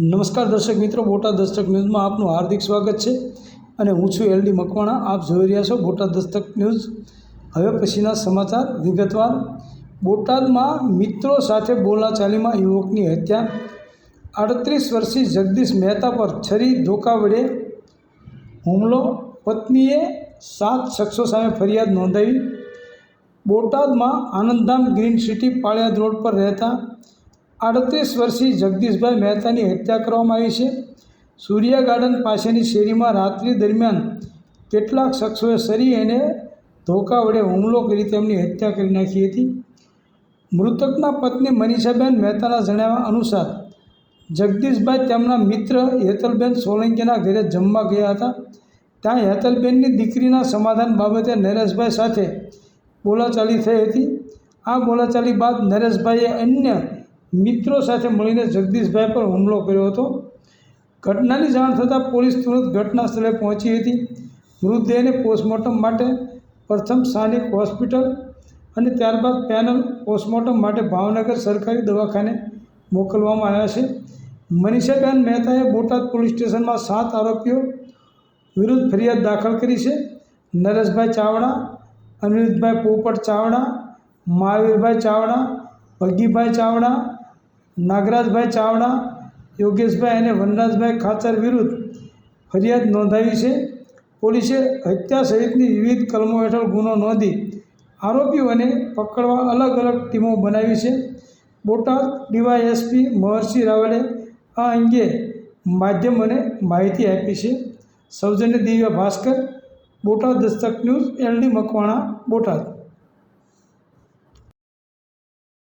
નમસ્કાર દર્શક મિત્રો, બોટાદ દસ્તક ન્યૂઝમાં આપનું હાર્દિક સ્વાગત છે અને હું છું એલડી મકવાણા. આપ જોઈ રહ્યા છો બોટાદ દસ્તક ન્યૂઝ. હવે પછીના સમાચાર વિગતવાર. બોટાદમાં મિત્રો સાથે બોલાચાલીમાં યુવકની હત્યા. આડત્રીસ વર્ષીય જગદીશ મહેતા પર છરી ધોકા વડે હુમલો. પત્નીએ સાત શખ્સો સામે ફરિયાદ નોંધાવી. બોટાદમાં Ananddham green city Paliyad road પર રહેતા આડત્રીસ વર્ષીય જગદીશભાઈ મહેતાની હત્યા કરવામાં આવી છે. સૂર્યા ગાર્ડન પાસેની શેરીમાં રાત્રિ દરમિયાન કેટલાક શખ્સોએ સરી એને ધોકા વડે હુમલો કરી તેમની હત્યા કરી નાખી હતી. મૃતકના પત્ની મનીષાબેન મહેતાના જણાવ્યા અનુસાર, જગદીશભાઈ તેમના મિત્ર હેતલબેન સોલંકીના ઘરે જમવા ગયા હતા. ત્યાં હેતલબેનની દીકરીના સમાધાન બાબતે નરેશભાઈ સાથે બોલાચાલી થઈ હતી. આ બોલાચાલી બાદ નરેશભાઈએ અન્ય મિત્રો સાથે મળીને જગદીશભાઈ પર હુમલો કર્યો હતો. ઘટનાની જાણ થતાં પોલીસ તુરંત ઘટના સ્થળે પહોંચી હતી. મૃતદેહને પોસ્ટમોર્ટમ માટે પ્રથમ સ્થાનિક હોસ્પિટલ અને ત્યારબાદ પેનલ પોસ્ટમોર્ટમ માટે ભાવનગર સરકારી દવાખાને મોકલવામાં આવ્યા છે. મનીષાબેન મહેતાએ બોટાદ પોલીસ સ્ટેશનમાં સાત આરોપીઓ વિરુદ્ધ ફરિયાદ દાખલ કરી છે. નરેશભાઈ ચાવડા, અનિરુદ્ધભાઈ પોપટ ચાવડા, મહાવીરભાઈ ચાવડા, ભગીભાઈ ચાવડા નાગરાજભાઈ ચાવડા, યોગેશભાઈ અને વનરાજભાઈ ખાચર વિરુદ્ધ ફરિયાદ નોંધાવી છે. પોલીસે હત્યા સહિતની વિવિધ કલમો હેઠળ ગુનો નોંધી આરોપીઓને પકડવા અલગ અલગ ટીમો બનાવી છે. બોટાદ ડીવાયએસપી મહર્ષિ રાવલે આ અંગે માધ્યમોને માહિતી આપી છે. સૌજન્ય Divya Bhaskar, Botad Dastak news, L D Makwana, Botad.